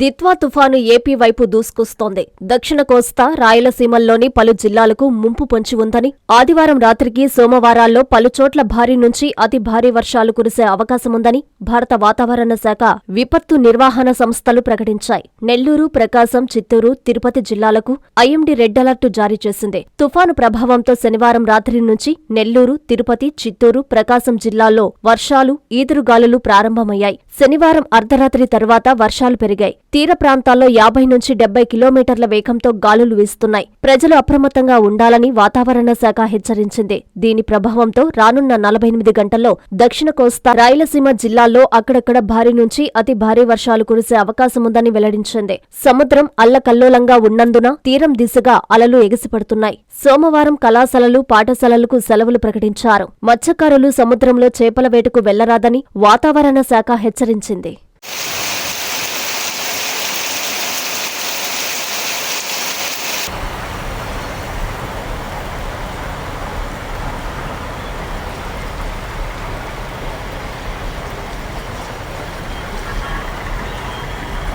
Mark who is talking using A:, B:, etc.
A: దిత్వా తుఫాను ఏపీ వైపు దూసుకొస్తోంది దక్షిణ కోస్తా రాయలసీమల్లోని పలు జిల్లాలకు ముంపు పొంచి ఉందని ఆదివారం రాత్రికి సోమవారాల్లో పలుచోట్ల భారీ నుంచి అతి భారీ వర్షాలు కురిసే అవకాశముందని భారత వాతావరణ శాఖ విపత్తు నిర్వహణ సంస్థలు ప్రకటించాయి నెల్లూరు ప్రకాశం చిత్తూరు తిరుపతి జిల్లాలకు ఐఎండీ రెడ్ అలర్ట్ జారీ చేసింది తుఫాను ప్రభావంతో శనివారం రాత్రి నుంచి నెల్లూరు తిరుపతి చిత్తూరు ప్రకాశం జిల్లాల్లో వర్షాలు ఈదురుగాలులు ప్రారంభమయ్యాయి శనివారం అర్ధరాత్రి తర్వాత వర్షాలు పెరిగాయి తీర ప్రాంతాల్లో యాభై నుంచి డెబ్బై కిలోమీటర్ల వేగంతో గాలులు వీస్తున్నాయి ప్రజలు అప్రమత్తంగా ఉండాలని వాతావరణ శాఖ హెచ్చరించింది దీని ప్రభావంతో రానున్న నలభై ఎనిమిది గంటల్లో దక్షిణ కోస్తా రాయలసీమ జిల్లాల్లో అక్కడక్కడ భారీ నుంచి అతి భారీ వర్షాలు కురిసే అవకాశముందని వెల్లడించింది సముద్రం అల్లకల్లోలంగా ఉన్నందున తీరం దిశగా అలలు ఎగిసిపడుతున్నాయి సోమవారం కళాశాలలు పాఠశాలలకు సెలవులు ప్రకటించారు మత్స్యకారులు సముద్రంలో చేపల వేటకు వెళ్లరాదని వాతావరణ శాఖ హెచ్చరించింది